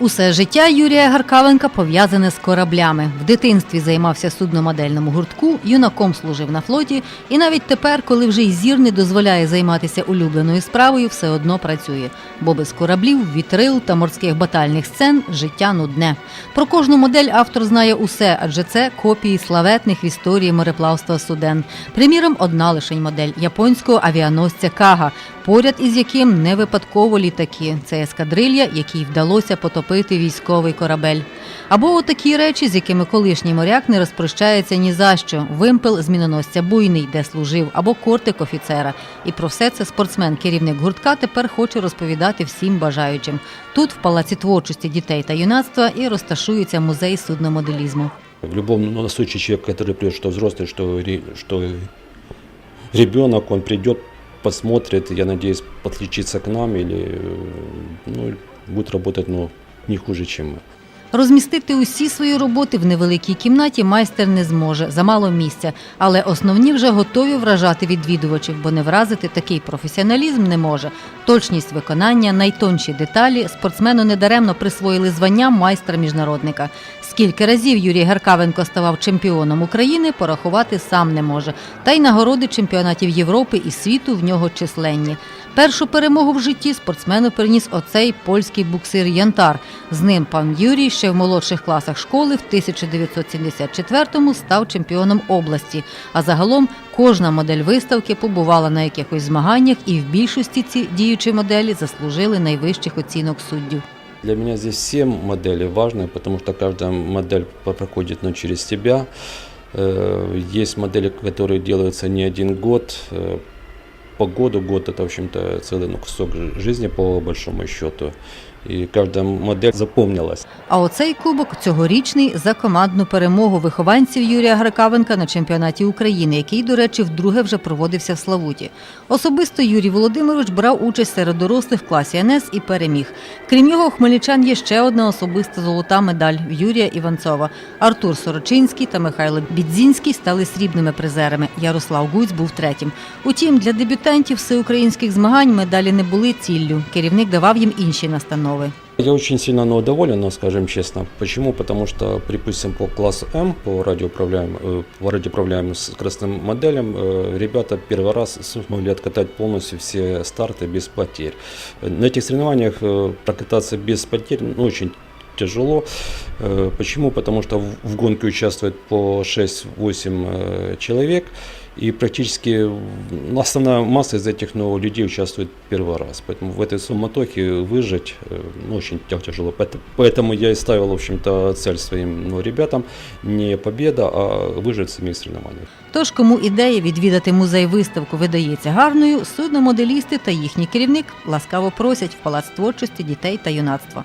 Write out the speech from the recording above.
Усе життя Юрія Гаркавенка пов'язане з кораблями. В дитинстві займався судномодельному гуртку, юнаком служив на флоті, і навіть тепер, коли вже й зір не дозволяє займатися улюбленою справою, все одно працює. Бо без кораблів, вітрил та морських батальних сцен життя нудне. Про кожну модель автор знає усе, адже це копії славетних в історії мореплавства суден. Приміром, одна лишень модель японського авіаносця Кага, поряд із яким не випадково літаки. Це ескадрилья, якій вдалося потопити військовий корабель. Або отакі речі, з якими колишній моряк не розпрощається ні за що. Вимпел з міноносця буйний, де служив, або кортик офіцера. І про все це спортсмен, керівник гуртка, тепер хоче розповідати всім бажаючим. Тут, в палаці творчості дітей та юнацтва, і розташується музей судномоделізму. В любом ну, случае человек, который придет, что взрослый, что, ре- что ребенок, он придет, посмотрит, я надеюсь, подключится к нам или э, ну, будет работать ну, не хуже, чем мы. Розмістити усі свої роботи в невеликій кімнаті майстер не зможе, замало місця, але основні вже готові вражати відвідувачів, бо не вразити такий професіоналізм не може. Точність виконання, найтонші деталі спортсмену недаремно присвоїли звання майстра міжнародника. Скільки разів Юрій Гаркавенко ставав чемпіоном України, порахувати сам не може. Та й нагороди чемпіонатів Європи і світу в нього численні. Першу перемогу в житті спортсмену приніс оцей польський буксир Янтар. З ним пан Юрій ще в молодших класах школи в 1974-му став чемпіоном області. А загалом кожна модель виставки побувала на якихось змаганнях, і в більшості ці діючі моделі заслужили найвищих оцінок суддів. Для меня здесь все модели важны, потому что каждая модель по- проходит ну, через тебя. Э, Есть модели, которые делаются не один год. Э, По году, год это, в общем-то, целый ну, кусок жи- жизни по большому счету. И каждая модель запомнилась. А оцей кубок цьогорічний за командну перемогу вихованців Юрія Гракавенка на чемпіонаті України, який, до речі, вдруге вже проводився в Славуті. Особисто Юрій Володимирович брав участь серед дорослих в класі НС і переміг. Крім у хмельничан є ще одна особиста золота медаль Юрія Іванцова. Артур Сорочинський та Михайло Бідзінський стали срібними призерами. Ярослав Гуць був третім. Утім, для дебютантів всеукраїнських змагань медалі не були ціллю. Керівник давав їм інші настанови Я очень сильно ну, доволен, ну, скажем честно. Почему? Потому что, припустим, по классу М, по радиоуправляемым, э, по радиоуправляемым скоростным моделям, э, ребята первый раз смогли откатать полностью все старты без потерь. Э, На этих соревнованиях э, прокататься без потерь ну, очень тяжело. Э, Почему? Потому что в- в гонке участвует по 6-8 э, человек. И практически м, основная масса из этих ну, людей участвует первый раз. Поэтому в этой суматохе выжить э, ну, очень тя- тяжело. Поэт- Поэтому я и ставил, в общем-то, цель своим ну, ребятам не победа, а выжить в самих соревнованиях. Тож, кому ідея відвідати музей виставку видається гарною, судномоделісти та їхній керівник ласкаво просять в палац творчості дітей та юнацтва.